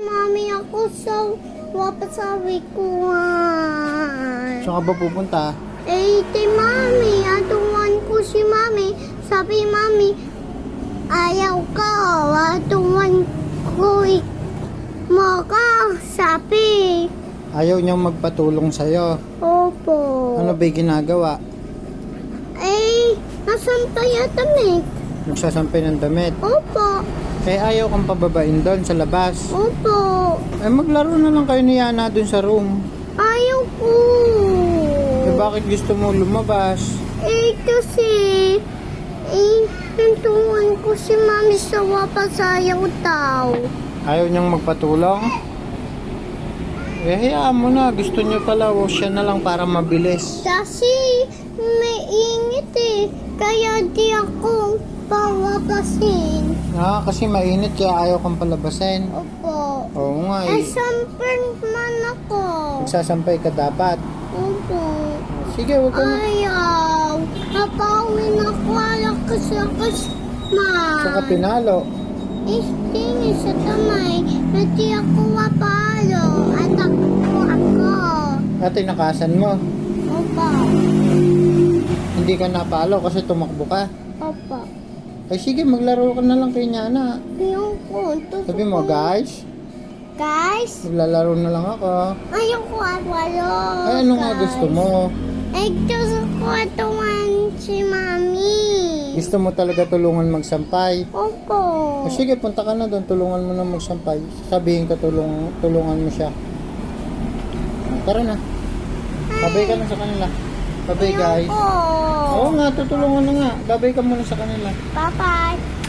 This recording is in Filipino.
Mami, ako sa wapasabi ko Saan ka ba pupunta? Eh, ti Mami, atuwan ko si Mami. Sabi Mami, ayaw ka, atuwan ko mo ka. Sabi, Ayaw niyang magpatulong sa'yo. opo. Ano ba'y ginagawa? Eh, nasan tayo tamik? Nagsasampay ng damit. Opo, Eh ayaw kang pababain doon sa labas. opo. Eh maglaro na lang kayo ni Yana doon sa room. Ayaw ko. Eh bakit gusto mo lumabas? Eh, kasi, eh, nantuwan ko si Mami sa wapasayaw daw. Ayaw niyang magpatulong? Eh hayaan mo na. Gusto niyo pala. O siya na lang para mabilis. Kasi, may ingit eh. Kaya di ako pawapasin. Ah, kasi mainit kaya ayaw kang palabasin. Opo. Oo nga Eh, sampan man ako. Magsasampay ka dapat. Opo. Sige, huwag ka na. Ayaw. Napawin ako alakas lakas man. Saka pinalo. Isting sa tamay. Hindi ako mapalo. Anak ko ako. At tinakasan mo. Opo. Hindi ka napalo kasi tumakbo ka. Opo. Ay sige, maglaro ka na lang kay Nyana. Yung ko. Sabi mo, guys, Guys, maglalaro na lang ako. ayaw ko walo. Ay, ano nga gusto mo? Eh, gusto ko atuwan si Mami. Gusto mo talaga tulungan magsampay? Opo. O sige, punta ka na doon, tulungan mo na magsampay. Sabihin ka, tulung, tulungan mo siya. Tara na. Babay ka na sa kanila. Babay guys. Ko. Oo nga, tutulungan na nga. Babay ka muna sa kanila. Bye-bye.